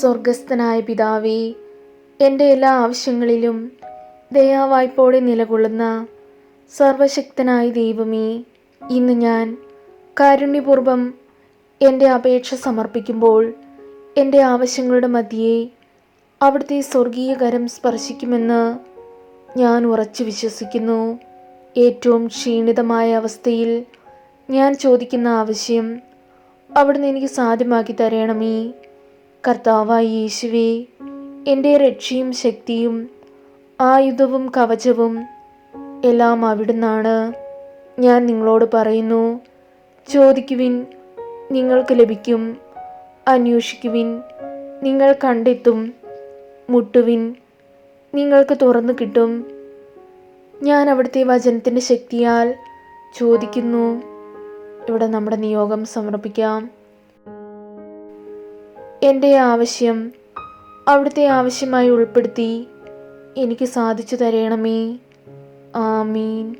സ്വർഗസ്ഥനായ പിതാവേ എന്റെ എല്ലാ ആവശ്യങ്ങളിലും ദയാവായ്പോടെ നിലകൊള്ളുന്ന സർവശക്തനായ ദൈവമേ ഇന്ന് ഞാൻ കാരുണ്യപൂർവം എന്റെ അപേക്ഷ സമർപ്പിക്കുമ്പോൾ എന്റെ ആവശ്യങ്ങളുടെ മധ്യേ അവിടുത്തെ സ്വർഗീയകരം സ്പർശിക്കുമെന്ന് ഞാൻ ഉറച്ചു വിശ്വസിക്കുന്നു. ഏറ്റവും ക്ഷീണിതമായ അവസ്ഥയിൽ ഞാൻ ചോദിക്കുന്ന ആവശ്യം അവിടുന്ന് എനിക്ക് സാധ്യമാക്കി തരണമേ. കർത്താവായ യേശുവേ എന്റെ രക്ഷയും ശക്തിയും ആയുധവും കവചവും എല്ലാം അവിടുന്നാണ്. ഞാൻ നിങ്ങളോട് പറയുന്നു ചോദിക്കുവിൻ നിങ്ങൾക്ക് ലഭിക്കും അന്വേഷിക്കുവിൻ നിങ്ങൾ കണ്ടെത്തും മുട്ടുവിൻ നിങ്ങൾക്ക് തുറന്നു കിട്ടും. ഞാൻ അവിടുത്തെ വചനത്തിന്റെ ശക്തിയാൽ ചോദിക്കുന്നു. ഇവിടെ നമ്മുടെ നിയോഗം സമർപ്പിക്കാം. എന്റെ ആവശ്യം അവിടുത്തെ ആവശ്യമായി ഉൾപ്പെടുത്തി എനിക്ക് സാധിച്ചു തരണമേ. ആമീൻ.